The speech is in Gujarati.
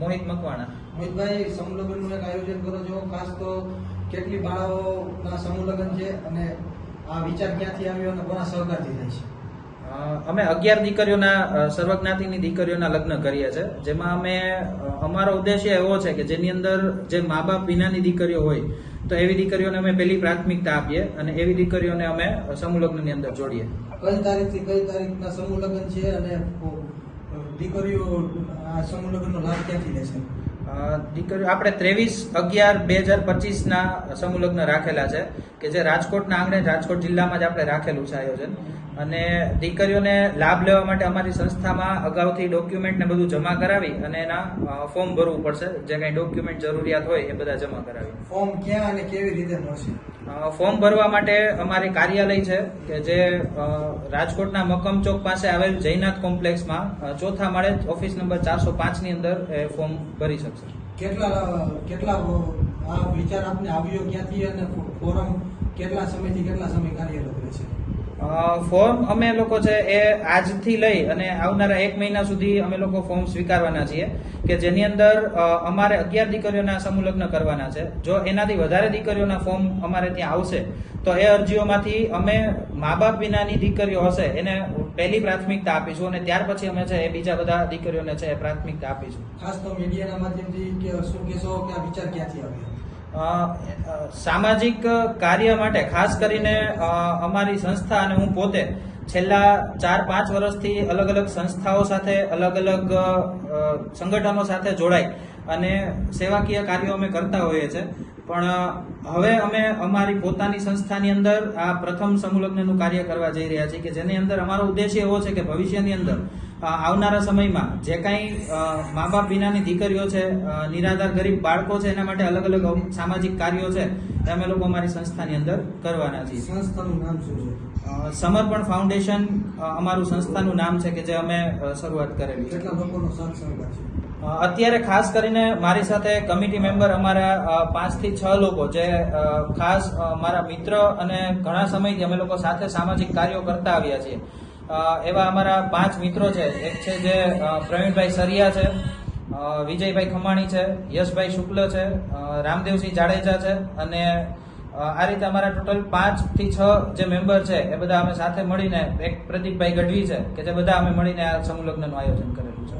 મોહિત મકવાણા. મોહિતભાઈ સમૂહ લગ્નનું એક આયોજન કરો છો. ખાસ તો કેટલી બાળાઓના સમૂહ લગ્ન છે અને આ વિચાર ક્યાંથી આવ્યો અને કોના સહકારથી થાય છે? અમે અગિયાર દીકરીઓના સર્વજ્ઞાતિની દીકરીઓના લગ્ન કરીએ છીએ. જેમાં અમે અમારો ઉદ્દેશ્ય એવો છે કે જેની અંદર જે મા બાપ વિનાની દીકરીઓ હોય તો એવી દીકરીઓને અમે પહેલી પ્રાથમિકતા આપીએ અને એવી દીકરીઓને અમે સમૂહ લગ્નની અંદર જોડીએ. કઈ તારીખથી કઈ તારીખના સમૂહ લગ્ન છે અને દીકરીઓ આ સમૂહ લગ્નનો લાભ ક્યાંથી લેશે દીકરીઓ આપણે ત્રેવીસ અગિયાર બે હજાર પચીસના સમૂહ લગ્ન રાખેલા છે કે જે રાજકોટના આંગણે રાજકોટ જિલ્લામાં જ આપણે રાખેલું છે આયોજન. અને દીકરીઓને લાભ લેવા માટે અમારી સંસ્થામાં અગાઉથી ડોક્યુમેન્ટ ને બધું જમા કરાવી અને એના ફોર્મ ભરવું પડશે. જે કંઈ ડોક્યુમેન્ટ જરૂરિયાત હોય એ બધા જમા કરાવી. ફોર્મ ક્યાં અને કેવી રીતે મળશે? ફોર્મ ભરવા માટે અમારી કાર્યાલય છે કે જે રાજકોટના મકમ ચોક પાસે આવેલ જયનાથ કોમ્પ્લેક્સમાં ચોથા માળે ઓફિસ નંબર ચારસો પાંચની અંદર એ ફોર્મ ભરી શકશે. કેટલા કેટલા વિચાર આપને આવ્યો ક્યાંથી અને ફોરમ કેટલા સમયથી કેટલા સમય કાર્યરત રહેશે ફોર્મ અમે લોકો છે એ આજથી લઈ અને આવનારા એક મહિના સુધી અમે લોકો ફોર્મ સ્વીકારવાના છીએ કે જેની અંદર અમારે અગિયાર દીકરીઓના સમુલગ્ન કરવાના છે. જો એનાથી વધારે દીકરીઓના ફોર્મ અમારે ત્યાં આવશે, તો એ અરજીઓમાંથી અમે મા બાપ વિનાની દીકરીઓ હશે, એને પહેલી પ્રાથમિકતા આપીશું અને ત્યાર પછી અમે છે એ બીજા બધા દીકરીઓને છે એ પ્રાથમિકતા આપીશું. ખાસ તો મીડિયાના માધ્યમથી શું કહેશો કે આ વિચાર ક્યાંથી આવ્યો? સામાજિક કાર્ય માટે, ખાસ કરીને અમારી સંસ્થા અને હું પોતે છેલ્લા ચાર, પાંચ વર્ષથી અલગ અલગ સંસ્થાઓ સાથે અલગ અલગ સંગઠનો સાથે જોડાઈ અને સેવાકીય કાર્યો અમે કરતા હોઈએ છીએ. પણ હવે અમે અમારી પોતાની સંસ્થાની અંદર આ પ્રથમ સમૂહલગ્નનું કાર્ય કરવા જઈ રહ્યા છીએ કે જેની અંદર અમારો ઉદ્દેશ્ય એવો છે કે ભવિષ્યની અંદર આવનારા સમયમાં જે કાંઈ મા બાપ વિનાની દીકરીઓ છે નિરાધાર ગરીબ બાળકો છે એના માટે અલગ અલગ સામાજિક કાર્યો છે એ અમે લોકો અમારી સંસ્થાની અંદર કરવાના છીએ. સંસ્થાનું નામ શું છે? સમર્પણ ફાઉન્ડેશન અમારું સંસ્થાનું નામ છે કે જે અમે શરૂઆત કરેલી છે. કેટલા લોકોનો સાથ સહકાર છે? અત્યારે ખાસ કરીને મારી સાથે કમિટી મેમ્બર અમારા પાંચથી છ લોકો જે ખાસ મારા મિત્ર અને ઘણા સમયથી અમે લોકો સાથે સામાજિક કાર્યો કરતા આવ્યા છીએ. એવા અમારા પાંચ મિત્રો છે. એક છે જે પ્રવીણભાઈ સરિયા છે વિજયભાઈ ખમાણી છે, યશભાઈ શુક્લ છે રામદેવસિંહ જાડેજા છે અને આ રીતે અમારા ટોટલ પાંચથી છ જે મેમ્બર છે એ બધા અમે સાથે મળીને, એક પ્રદીપભાઈ ગઢવી છે, કે જે બધા અમે મળીને આ સમૂહલગ્નનું આયોજન કરેલું છે.